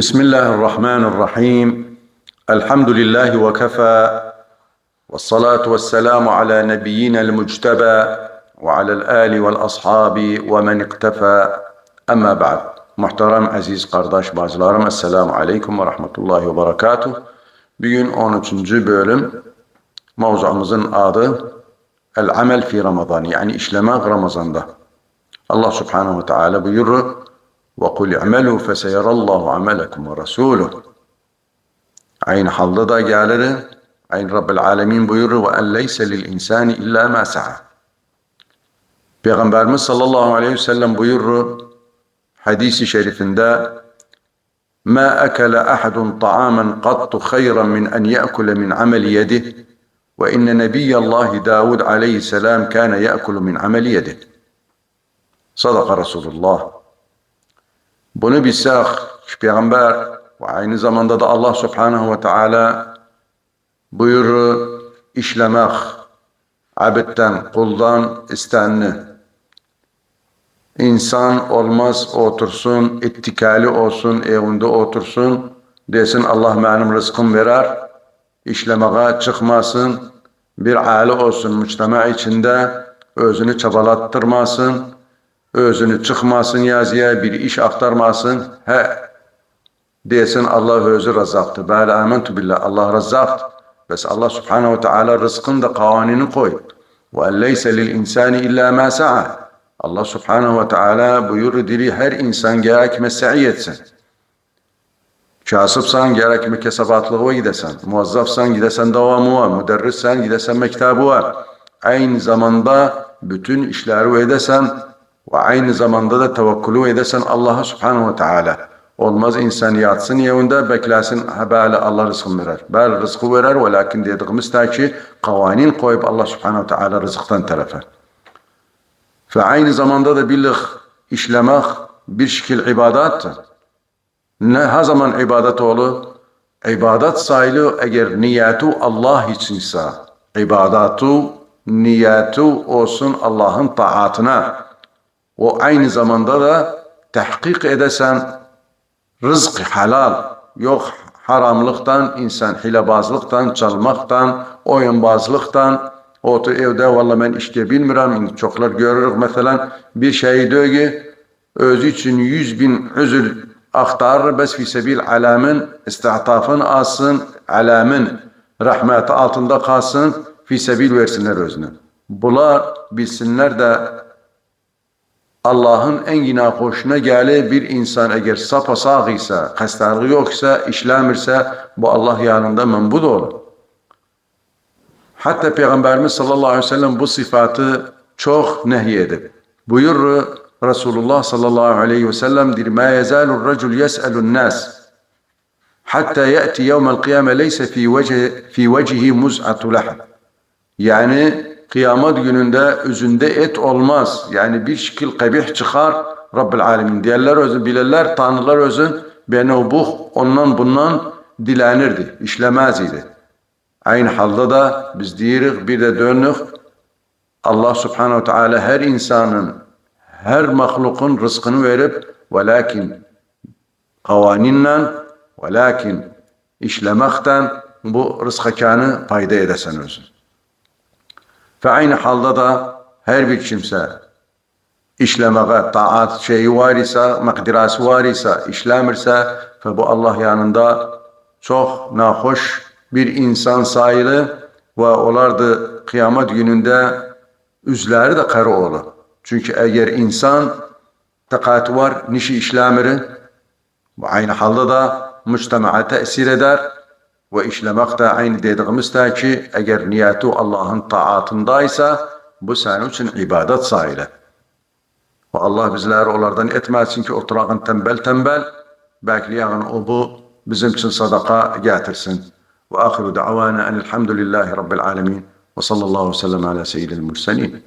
بسم الله الرحمن الرحيم الحمد لله وكفى والصلاة والسلام على نبينا المجتبى وعلى الآل والأصحاب ومن اقتفى أما بعد Muhterem aziz kardeş bacılarım Esselamu Aleyküm ve Rahmetullahi ve Berekatuh. Bugün 13. bölüm mevzumuzun adı El amel fi Ramazan yani işlemek Ramazan'da. Allah Subhanahu ve Teala buyurur وقل اعملوا فسيرى الله عملكم ورسوله. عين حضرة جعلنا عين رب العالمين بيرى وأن ليس للإنسان إلا ما سعى. بيغمبار صلى الله عليه وسلم بيرى حديث شريف داء ما أكل أحد طعاما قط خيرا من أن يأكل من عمل يده وإن نبي الله داود عليه السلام كان يأكل من عمل يده. صدق رسول الله. Bunu bilsek Peygamber ve aynı zamanda da Allah Subhanahu ve Teala buyurur işlemek abitten, kuldan istenli. İnsan olmaz otursun, ittikali olsun, evinde otursun, desin Allah benim rızkım verer, işlemeye çıkmasın, bir aile olsun müçtema içinde, özünü çabalattırmasın, özünü çıkmasın yazıya, bir iş aktarmasın, he, desin Allah özü razzaktır. Böyle amentu billah, Allah razzaktır. Bes Allah subhanehu ve teala rızkın da kavanini koy. Ve leyse lil insani illa ma sa'a. Allah subhanehu ve teala buyurur diri her insan gerek mesai etsin. Kasıpsan gerek mükesebatlığa gidesen, muvazzafsan gidesen devamı var, müderrissen gidesen mektabı var. Aynı zamanda bütün işleri edesen ve aynı zamanda da tevekkülü edesen Allah'a subhanehu ve teala. Olmaz insan yatsın evinde beklesin böyle Allah rızkını verer. Bel rızkı verer ve lakin dediğimiz ta ki kavanin koyup Allah subhanehu ve teala rızıktan tarafa. Ve aynı zamanda da billik işlemek bir şekil ibadettır. Ne her zaman ibadet olur? İbadet sayılı eğer niyeti Allah içinse, ibadatu niyeti olsun Allah'ın taatına. O aynı zamanda da tahkik edesen rızk halal, yok haramlıktan, insan hilebazlıktan, çalmaktan, oyunbazlıktan, otur evde valla ben işte bilmiyorum, çoklar görürük mesela bir şey diyor ki, özü için yüz bin üzül aktarır, bes fi sebil alamın, istihtafın alsın, alamın rahmeti altında kalsın, fi sebil versinler özüne. Bunlar bilsinler de Allah'ın en yine hoşuna geli bir insan eğer sapasağ ise, hastalığı yoksa, işlemirse bu Allah yanında membud olur. Hatta Peygamberimiz sallallahu aleyhi ve sellem bu sıfatı çok nehyedip. Buyurur Resulullah sallallahu aleyhi ve sellem dir ma yezalu racul yes'elun nas hatta ya'ti yevmel kıyame leyse fi vece fi vecihi muz'atu lahm. Yani kıyamet gününde üzünde et olmaz. Yani bir şekil kabih çıkar Rabbil Alemin. Diğerler özün bilirler, tanrılar özün beni bu ondan bundan dilenirdi, işlemez idi. Aynı halde da biz diyoruz bir de dönük Allah subhanehu ve teala her insanın her mahlukun rızkını verip ve lakin kavaninle ve lakin işlemekten bu rızkakanı payda edesen özün. Ve aynı halde da her bir kimse işlemeye taat şeyi var ise, makdirası var ise, işlemirse ve bu Allah yanında çok nahoş bir insan sayılı ve onlar da kıyamet gününde üzleri de kara olur. Çünkü eğer insan takatı var, nişi işlemiri ve aynı halde da müçtemaya tesir eder ve işlemek de aynı dediğimiz de ki eğer niyeti Allah'ın taatındaysa bu senin için ibadet sayılır. Ve Allah bizleri onlardan etmesin ki oturağın tembel tembel bekleyen o bu bizim için sadaka getirsin. Ve ahiru da'vana enilhamdülillahi rabbil alemin ve sallallahu aleyhi ve sellem ala seyyidil murselin.